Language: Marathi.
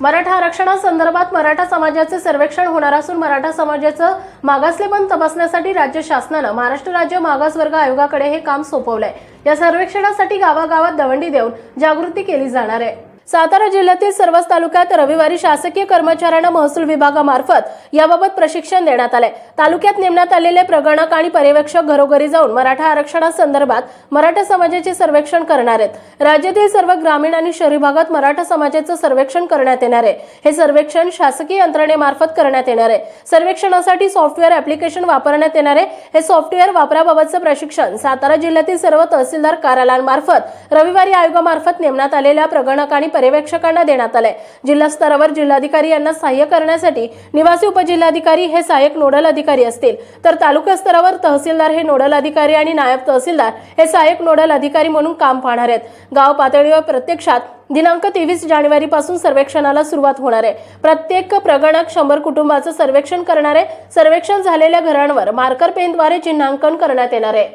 मराठा आरक्षणासंदर्भात मराठा समाजाचे सर्वेक्षण होणार असून मराठा समाजाचं मागासलेपण तपासण्यासाठी राज्य शासनानं महाराष्ट्र राज्य मागासवर्ग आयोगाकडे हे काम सोपवलंय. या सर्वेक्षणासाठी गावागावात दवंडी देऊन जागृती केली जाणार आहे. सातारा जिल्ह्यातील सर्वच तालुक्यात रविवारी शासकीय कर्मचाऱ्यांना महसूल विभागामार्फत याबाबत प्रशिक्षण देण्यात आलंय. तालुक्यात नेमण्यात आलेले प्रगणक आणि पर्यवेक्षक घरोघरी जाऊन मराठा आरक्षणासंदर्भात मराठा समाजाचे सर्वेक्षण करणार आहेत. राज्यातील सर्व ग्रामीण आणि शहरी भागात मराठा समाजाचं सर्वेक्षण करण्यात येणार आहे. हे सर्वेक्षण शासकीय यंत्रणेमार्फत करण्यात येणार आहे. सर्वेक्षणासाठी सॉफ्टवेअर ऍप्लिकेशन वापरण्यात येणार आहे. हे सॉफ्टवेअर वापराबाबतचं प्रशिक्षण सातारा जिल्ह्यातील सर्व तहसीलदार कार्यालयांमार्फत रविवारी आयोगामार्फत नेमण्यात आलेल्या प्रगणक आणि पर्यवेक्षकांना देण्यात आलंय. जिल्हा स्तरावर जिल्हाधिकारी यांना सहाय्य करण्यासाठी निवासी उपजिल्हाधिकारी हे सहाय्यक नोडल अधिकारी असतील. तर तालुका स्तरावर तहसीलदार हे नोडल अधिकारी आणि नायब तहसीलदार हे सहाय्यक नोडल अधिकारी म्हणून काम पाहणार आहेत. गाव पातळीवर प्रत्यक्षात दिनांक तेवीस जानेवारी पासून सर्वेक्षणाला सुरुवात होणार आहे. प्रत्येक प्रगणक शंभर कुटुंबाचं सर्वेक्षण करणार आहे. सर्वेक्षण झालेल्या घरांवर मार्कर पेनद्वारे चिन्हांकन करण्यात येणार आहे.